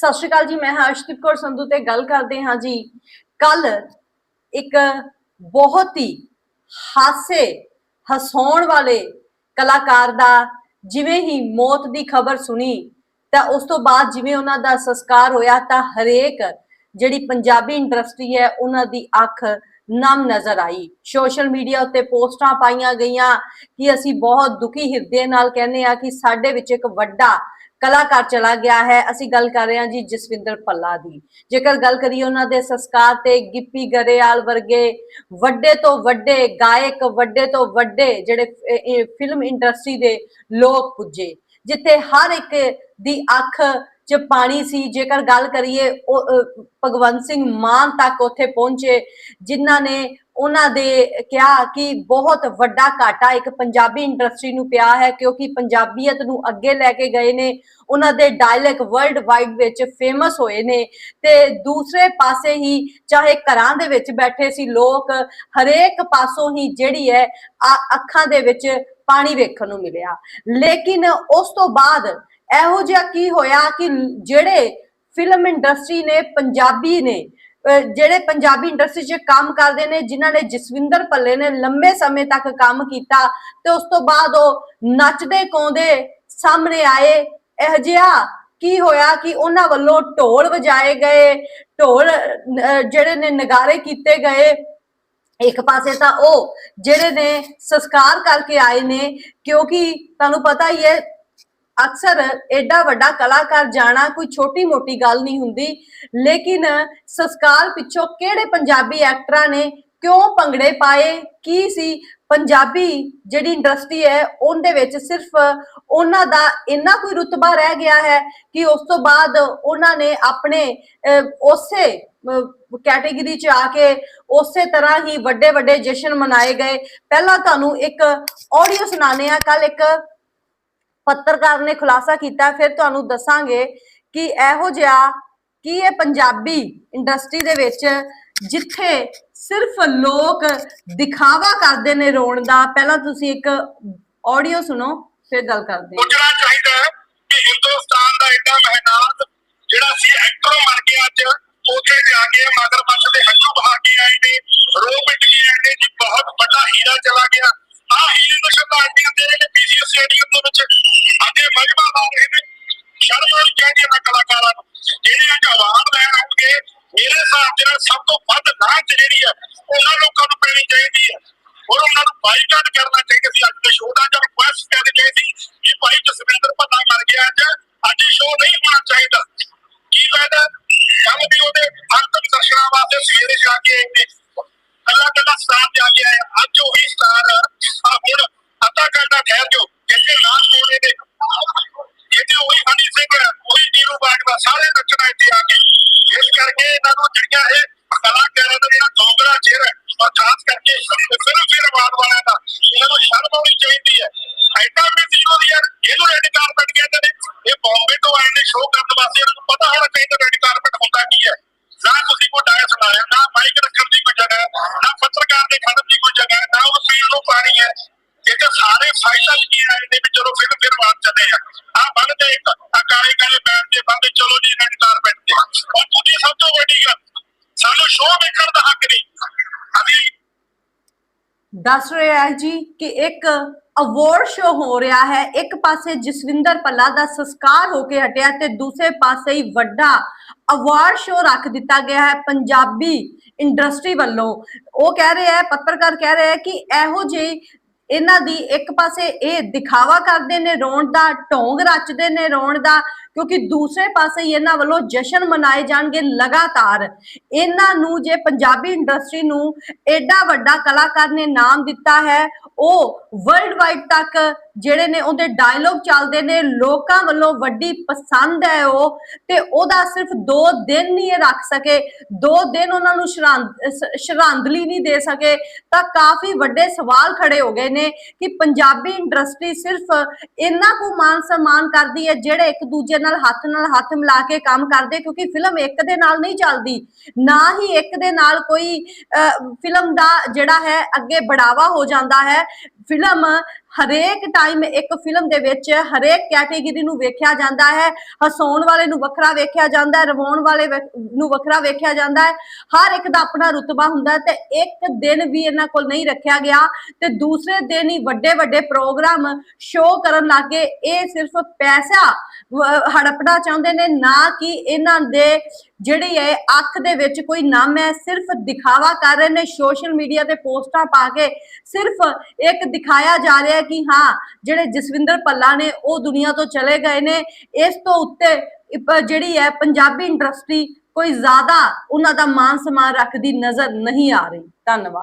ਸਤਿ ਸ਼੍ਰੀ ਅਕਾਲ ਜੀ, ਮੈਂ ਹਰਸ਼ਦੀਪ ਕੌਰ ਸੰਧੂ ਤੇ ਗੱਲ ਕਰਦੇ ਹਾਂ ਜੀ। ਕੱਲ ਇੱਕ ਬਹੁਤ ਹੀ ਹਾਸੇ ਹਸਾਉਣ ਵਾਲੇ ਕਲਾਕਾਰ ਦਾ ਜਿਵੇਂ ਹੀ ਮੌਤ ਦੀ ਖਬਰ ਸੁਣੀ, ਤਾਂ ਉਸ ਤੋਂ ਬਾਅਦ ਜਿਵੇਂ ਉਹਨਾਂ ਦਾ ਸੰਸਕਾਰ ਹੋਇਆ, ਤਾਂ ਹਰੇਕ ਜਿਹੜੀ ਪੰਜਾਬੀ ਇੰਡਸਟਰੀ ਹੈ, ਉਹਨਾਂ ਦੀ ਅੱਖ ਨਮ ਨਜ਼ਰ ਆਈ। ਸੋਸ਼ਲ ਮੀਡੀਆ ਉੱਤੇ ਪੋਸਟਾਂ ਪਾਈਆਂ ਗਈਆਂ ਕਿ ਅਸੀਂ ਬਹੁਤ ਦੁਖੀ ਹਿਰਦੇ ਨਾਲ ਕਹਿੰਦੇ ਆ ਕਿ ਸਾਡੇ ਵਿੱਚ ਇੱਕ ਵੱਡਾ ਕਲਾਕਾਰ ਚਲਾ ਗਿਆ ਹੈ। ਅਸੀਂ ਗੱਲ ਕਰ ਰਹੇ ਹਾਂ ਜੀ ਜਸਵਿੰਦਰ ਪੱਲਾ ਦੀ। ਜੇਕਰ ਗੱਲ ਕਰੀਏ ਉਹਨਾਂ ਦੇ ਸੰਸਕਾਰ ਤੇ ਗਿੱਪੀ ਗਰੇਵਾਲ ਵਰਗੇ ਵੱਡੇ ਤੋਂ ਵੱਡੇ ਗਾਇਕ ਵੱਡੇ ਤੋਂ ਵੱਡੇ ਜਿਹੜੇ ਫਿਲਮ ਇੰਡਸਟਰੀ ਦੇ ਲੋਕ ਪੁੱਜੇ ਜਿੱਥੇ ਹਰ ਇੱਕ ਦੀ ਅੱਖ 'ਚ ਪਾਣੀ ਸੀ। ਜੇਕਰ ਗੱਲ ਕਰੀਏ ਉਹ, ਭਗਵੰਤ ਸਿੰਘ ਮਾਨ ਤੱਕ ਉੱਥੇ ਪਹੁੰਚੇ ਜਿਨ੍ਹਾਂ ਨੇ ਉਹਨਾਂ ਦੇ ਕਿਹਾ ਕਿ ਬਹੁਤ ਵੱਡਾ ਘਾਟਾ ਇੱਕ ਪੰਜਾਬੀ ਇੰਡਸਟਰੀ ਨੂੰ ਪਿਆ ਹੈ, ਕਿਉਂਕਿ ਪੰਜਾਬੀਅਤ ਨੂੰ ਅੱਗੇ ਲੈ ਕੇ ਗਏ ਨੇ। ਉਹਨਾਂ ਦੇ ਡਾਇਲੌਗ ਵਰਲਡ ਵਾਈਡ ਵਿੱਚ ਫੇਮਸ ਹੋਏ ਨੇ। ਤੇ ਦੂਸਰੇ ਪਾਸੇ ਹੀ ਚਾਹੇ ਘਰਾਂ ਦੇ ਵਿੱਚ ਬੈਠੇ ਸੀ ਲੋਕ, ਹਰੇਕ ਪਾਸੋਂ ਹੀ ਜਿਹੜੀ ਹੈ ਅੱਖਾਂ ਦੇ ਵਿੱਚ ਪਾਣੀ ਵੇਖਣ ਨੂੰ ਮਿਲਿਆ। ਲੇਕਿਨ ਉਸ ਤੋਂ ਬਾਅਦ ਇਹੋ ਜਿਹਾ ਕੀ ਹੋਇਆ ਕਿ ਜਿਹੜੇ ਫਿਲਮ ਇੰਡਸਟਰੀ ਨੇ, ਪੰਜਾਬੀ ਨੇ ਜਿਹੜੇ ਪੰਜਾਬੀ ਇੰਡਸਟਰੀ 'ਚ ਕੰਮ ਕਰਦੇ ਨੇ, ਜਿਨ੍ਹਾਂ ਨੇ ਜਸਵਿੰਦਰ ਭੱਲੇ ਨੇ ਲੰਬੇ ਸਮੇਂ ਤੱਕ ਕੰਮ ਕੀਤਾ ਤੇ ਉਸ ਤੋਂ ਬਾਅਦ ਉਹ ਨੱਚਦੇ ਗਾਉਂਦੇ ਸਾਹਮਣੇ ਆਏ। ਇਹ ਜਿਹਾ ਕੀ ਹੋਇਆ ਕਿ ਉਹਨਾਂ ਵੱਲੋਂ ਢੋਲ ਵਜਾਏ ਗਏ, ਢੋਲ ਜਿਹੜੇ ਨੇ ਨਗਾਰੇ ਕੀਤੇ ਗਏ। ਇੱਕ ਪਾਸੇ ਤਾਂ ਉਹ ਜਿਹੜੇ ਨੇ ਸੰਸਕਾਰ ਕਰਕੇ ਆਏ ਨੇ, ਕਿਉਂਕਿ ਤੁਹਾਨੂੰ ਪਤਾ ਹੀ ਹੈ ਅਕਸਰ ਐਡਾ ਵੱਡਾ ਕਲਾਕਾਰ ਜਾਣਾ ਕੋਈ ਛੋਟੀ ਮੋਟੀ ਗੱਲ ਨਹੀਂ ਹੁੰਦੀ ਲੇਕਿਨ ਸੰਸਕਾਰ ਪਿੱਛੋਂ ਕਿਹੜੇ ਪੰਜਾਬੀ ਐਕਟਰਾਂ ਨੇ ਕਿਉਂ ਭੰਗੜੇ ਪਾਏ ਕੀ ਸੀ? ਪੰਜਾਬੀ ਜਿਹੜੀ ਇੰਡਸਟਰੀ ਹੈ ਉਹਦੇ ਵਿੱਚ ਸਿਰਫ ਉਹਨਾਂ ਦਾ ਇੰਨਾ ਕੋਈ ਰੁਤਬਾ ਰਹਿ ਗਿਆ ਹੈ ਕਿ ਉਸ ਤੋਂ ਬਾਅਦ ਉਹਨਾਂ ਨੇ ਆਪਣੇ ਅਹ, ਉਸੇ ਕੈਟੇਗਰੀ ਚ ਆ ਕੇ ਉਸੇ ਤਰ੍ਹਾਂ ਹੀ ਵੱਡੇ ਵੱਡੇ ਜਸ਼ਨ ਮਨਾਏ ਗਏ। ਪਹਿਲਾਂ ਤੁਹਾਨੂੰ ਇੱਕ ਆਡੀਓ ਸੁਣਾਣੇ ਆ ਕੱਲ ਇੱਕ ਪੱਤਰਕਾਰ ਨੇ ਖੁਲਾਸਾ ਕੀਤਾ, ਫਿਰ ਤੁਹਾਨੂੰ ਦੱਸਾਂਗੇ ਕਿ ਇਹੋ ਜਿਹਾ ਕੀ ਇਹ ਪੰਜਾਬੀ ਇੰਡਸਟਰੀ ਦੇ ਵਿੱਚ ਜਿੱਥੇ ਸਿਰਫ ਲੋਕ ਦਿਖਾਵਾ ਕਰਦੇ ਨੇ ਰੋਣ ਦਾ। ਪਹਿਲਾਂ ਤੁਸੀਂ ਇੱਕ ਆਡੀਓ ਸੁਣੋ, ਫਿਰ ਗੱਲ ਕਰਦੇ ਹਾਂ। ਸੋਚਣਾ ਚਾਹੀਦਾ ਹੈ ਕਿ ਹਿੰਦੁਸਤਾਨ ਦਾ ਐਡਾ ਮਹਿਨਾਤ ਜਿਹੜਾ ਸੀ ਐਕਟਰੋਂ ਮਰ ਗਿਆ ਅੱਜ, ਉੱਥੇ ਜਾ ਕੇ ਮਗਰਮੱਛ ਦੇ ਹੱਥੋਂ ਬਹਾ ਕੇ ਆਏ ਨੇ ਰੋ ਪਿੱਟ ਕੇ ਆਏ ਨੇ, ਜੀ ਬਹੁਤ ਵੱਡਾ ਹੀਰਾ ਚਲਾ ਗਿਆ। ਆ ਹੀਰੇ ਨੂੰ ਦੇ ਰਹੇ ਨੇ ਸਟੇਡੀਅਮ ਦੇ ਵਿੱਚ। ਅੱਗੇ ਮਹਿਮਾ ਲਾ ਰਹੇ ਨੇ। ਸ਼ਰਮ ਆਉਣੀ ਚਾਹੀਦੀ ਹੈ ਕਲਾਕਾਰਾਂ ਨੂੰ। ਜਿਹੜੇ ਅੱਜ ਅਵਾਰਡ ਲੈਣ ਆਉਣਗੇ, ਮੇਰੇ ਹਿਸਾਬ ਦੇ ਸਭ ਤੋਂ ਵੱਧ ਲਾਂਚ ਜਿਹੜੀ ਹੈ, ਉਹਨਾਂ ਲੋਕਾਂ ਨੂੰ ਪੈਣੀ ਚਾਹੀਦੀ ਹੈ। ਔਰ ਉਹਨਾਂ ਨੂੰ ਬਾਈਕਾਟ ਕਰਨਾ ਚਾਹੀਦਾ ਸੀ। ਅੱਜ ਦੇ ਸ਼ੋਅ ਦਾ ਜਾਂ ਰਿਕੁਐਸਟ ਕਰਨੀ ਚਾਹੀਦੀ ਕਿ ਭਾਈ ਜਸਵਿੰਦਰ ਭੱਲਾ ਮਰ ਗਿਆ ਅੱਜ। ਅੱਜ ਸ਼ੋਅ ਨਹੀਂ ਹੋਣਾ ਚਾਹੀਦਾ। ਕੀ ਫਾਇਦਾ? ਕੱਲ ਵੀ ਉਹਦੇ ਅੰਤਮ ਦਰਸ਼ਨਾਂ ਵਾਸਤੇ ਸਵੇਰੇ ਜਾ ਕੇ ਆਏ ਨੇ ਸਟਾਰ ਜਾ ਕੇ ਆਇਆ, ਅੱਜ ਉਹੀ ਸਟਾਰ ਆ। ਹੁਣ ਅੱਧਾ ਘੰਟਾ ਠਹਿਰ ਜਾਓ, ਜਿੱਥੇ ਨਾਮ ਕੋਲੇ ਦੇ ਜਿੱਥੇ ਉਹੀ ਹਨੀ ਸਿੰਘ ਉਹੀ ਨੀਰੂ ਬਾਜਵਾ ਸਾਰੇ ਨੱਚਣਾ ਇੱਥੇ ਆ ਕੇ। ਇਸ ਕਰਕੇ ਇਹਨਾਂ ਨੂੰ ਜਿਹੜੀਆਂ ਇਹ ਕਲਾਕਾਰਾਂ ਦਾ ਜਿਹੜਾ ਦੋਗਲਾ ਚਿਹਰਾ ਔਰ ਖਾਸ ਕਰਕੇ ਫਿਲਮ ਫਿਰ ਆਵਾਜ਼ ਵਾਲਿਆਂ ਦਾ, ਇਹਨਾਂ ਨੂੰ ਸ਼ਰਮ ਆਉਣੀ ਚਾਹੀਦੀ ਹੈ। ਐਡਾ ਵੀ ਜ਼ੀਰੋ ਯਾਰ ਇਹਨੂੰ ਰੈੱਡ ਕਾਰਪਟ ਕਹਿੰਦੇ ਨੇ। ਇਹ ਬੰਬੇ ਤੋਂ ਆਏ ਨੇ ਸ਼ੋਅ ਕਰਨ ਵਾਸਤੇ, ਇਹਨਾਂ ਨੂੰ ਪਤਾ ਹੋਣਾ ਚਾਹੀਦਾ ਰੈੱਡ ਕਾਰਪਟ ਹੁੰਦਾ ਕੀ ਹੈ। ਨਾ ਤੁਸੀਂ ਕੋਈ ਡਾਇਸ ਲਾਇਆ ਨਾ ਮਾਈਕ ਰੱਖਣ ਦੀ ਕੋਈ ਜਗ੍ਹਾ, ਨਾ ਪੱਤਰਕਾਰ ਦੇ ਖੜਨ ਦੀ ਕੋਈ ਜਗ੍ਹਾ, ਨਾ ਉਹ ਫੀਲਡ ਨੂੰ ਪਾਣੀ ਹੈ। ਇਹ ਸਾਰੇ ਫਾਈਨਲ ਕੀ ਆਏ ਨੇ ਵੀ ਚਲੋ ਫਿਰ ਫਿਰ ਬਾਤ ਚੱਲੇ ਆ। ਆ ਬੰਦੇ ਇੱਕ ਆ ਕਾਲੇ ਕਾਲੇ ਬੈਠ ਕੇ ਬੰਦੇ, ਚਲੋ ਜੀ ਰੈੱਡ ਕਾਰਪਟ ਤੇ। ਔਰ ਦੂਜੀ ਸਭ ਤੋਂ ਵੱਡੀ ਗੱਲ, ਸਾਨੂੰ ਸ਼ੋਅ ਵੇਖਣ ਦਾ ਹੱਕ ਨਹੀਂ। ਅਸੀਂ ਦੱਸ ਰਿਹਾ ਹੈ ਜੀ ਕਿ ਇੱਕ ਅਵਾਰਡ ਸ਼ੋ ਹੋ ਰਿਹਾ ਹੈ। ਇੱਕ ਪਾਸੇ ਜਸਵਿੰਦਰ ਪੱਲਾ ਦਾ ਸੰਸਕਾਰ ਹੋ ਕੇ ਹਟਿਆ ਤੇ ਦੂਸਰੇ ਪਾਸੇ ਹੀ ਵੱਡਾ ਅਵਾਰਡ ਸ਼ੋ ਰੱਖ ਦਿੱਤਾ ਗਿਆ ਹੈ ਪੰਜਾਬੀ ਇੰਡਸਟਰੀ ਵੱਲੋਂ। ਉਹ ਕਹਿ ਰਹੇ ਹੈ, ਪੱਤਰਕਾਰ ਕਹਿ ਰਹੇ ਹੈ ਕਿ ਇਹੋ ਜਿਹੀ ਇਹਨਾਂ ਦੀ ਇੱਕ ਪਾਸੇ ਇਹ ਦਿਖਾਵਾ ਕਰਦੇ ਨੇ, ਰੋਣ ਦਾ, ਢੋਂਗ ਰਚਦੇ ਨੇ ਰੋਣ ਦਾ, ਕਿਉਂਕਿ ਦੂਸਰੇ ਪਾਸੇ ਹੀ ਇਹਨਾਂ ਵੱਲੋਂ ਜਸ਼ਨ ਮਨਾਏ ਜਾਣਗੇ ਲਗਾਤਾਰ। ਇਹਨਾਂ ਨੂੰ ਜੇ ਪੰਜਾਬੀ ਇੰਡਸਟਰੀ ਨੂੰ ਐਡਾ ਵੱਡਾ ਕਲਾਕਾਰ ਨੇ ਨਾਮ ਦਿੱਤਾ ਹੈ ਉਹ ਵਰਲਡ ਵਾਈਡ ਤੱਕ ਜਿਹੜੇ ਨੇ ਉਹਦੇ ਡਾਇਲੋਗ ਚੱਲਦੇ ਨੇ ਲੋਕਾਂ ਵੱਲੋਂ ਵੱਡੀ ਪਸੰਦ ਹੈ ਉਹ ਤੇ ਉਹਦਾ ਸਿਰਫ 2 ਦਿਨ ਨਹੀਂ ਰੱਖ ਸਕੇ। 2 ਦਿਨ ਉਹਨਾਂ ਨੂੰ ਸ਼ਰਧਾਂਜਲੀ ਨਹੀਂ ਦੇ ਸਕੇ। ਤਾਂ ਕਾਫੀ ਵੱਡੇ ਸਵਾਲ ਖੜੇ ਹੋ ਗਏ ਨੇ ਕਿ ਪੰਜਾਬੀ ਇੰਡਸਟਰੀ ਸਿਰਫ ਇੰਨਾ ਕੁ ਮਾਨ ਸਨਮਾਨ ਕਰਦੀ ਹੈ ਜਿਹੜੇ ਇੱਕ ਦੂਜੇ ਨਾਲ ਹੱਥ ਨਾਲ ਹੱਥ ਮਿਲਾ ਕੇ ਕੰਮ ਕਰਦੇ ਕਿਉਂਕਿ ਫਿਲਮ ਇੱਕ ਦੇ ਨਾਲ ਨਹੀਂ ਚੱਲਦੀ। ਨਾ ਹੀ ਇੱਕ ਦੇ ਨਾਲ ਕੋਈ ਅਹ, ਫਿਲਮ ਦਾ ਜਿਹੜਾ ਹੈ ਅੱਗੇ ਬੜਾਵਾ ਹੋ ਜਾਂਦਾ ਹੈ। ਫਿਲਮ ਹਰੇਕ ਟਾਈਮ ਇੱਕ ਫਿਲਮ ਦੇ ਵਿੱਚ ਹਰੇਕ ਕੈਟੇਗਰੀ ਨੂੰ ਵੇਖਿਆ ਜਾਂਦਾ ਹੈ। ਹਸਾਉਣ ਵਾਲੇ ਨੂੰ ਵੱਖਰਾ ਵੇਖਿਆ ਜਾਂਦਾ ਹੈ, ਰਵਾਉਣ ਵਾਲੇ ਨੂੰ ਵੱਖਰਾ ਵੇਖਿਆ ਜਾਂਦਾ ਹੈ। ਹਰ ਇੱਕ ਦਾ ਆਪਣਾ ਰੁਤਬਾ ਹੁੰਦਾ ਤੇ ਇੱਕ ਦਿਨ ਵੀ ਇਹਨਾਂ ਕੋਲ ਨਹੀਂ ਰੱਖਿਆ ਗਿਆ ਤੇ ਦੂਸਰੇ ਦਿਨ ਹੀ ਵੱਡੇ ਵੱਡੇ ਪ੍ਰੋਗਰਾਮ ਸ਼ੋਅ ਕਰਨ ਲੱਗੇ। ਇਹ ਸਿਰਫ ਪੈਸਾ ਹੜਪਣਾ ਚਾਹੁੰਦੇ ਨੇ, ਨਾ ਕਿ ਇਹਨਾਂ ਦੇ ਜਿਹੜੀ ਹੈ ਅੱਖ ਦੇ ਵਿੱਚ ਕੋਈ ਨਾਮ ਹੈ। ਸਿਰਫ ਦਿਖਾਵਾ ਕਰ ਰਹੇ ਨੇ, ਸੋਸ਼ਲ ਮੀਡੀਆ ਤੇ ਪੋਸਟਾਂ ਪਾ ਕੇ ਸਿਰਫ ਇੱਕ ਦਿਖਾਇਆ ਜਾ ਰਿਹਾ ਹੈ ਕਿ ਹਾਂ, ਜਿਹੜੇ ਜਸਵਿੰਦਰ ਪੱਲਾ ਨੇ ਉਹ ਦੁਨੀਆ ਤੋਂ ਚਲੇ ਗਏ ਨੇ, ਇਸ ਤੋਂ ਉੱਤੇ ਜਿਹੜੀ ਹੈ ਪੰਜਾਬੀ ਇੰਡਸਟਰੀ ਕੋਈ ਜ਼ਿਆਦਾ ਉਹਨਾਂ ਦਾ ਮਾਨ ਸਮਾਨ ਰੱਖਦੀ ਨਜ਼ਰ ਨਹੀਂ ਆ ਰਹੀ। ਧੰਨਵਾਦ।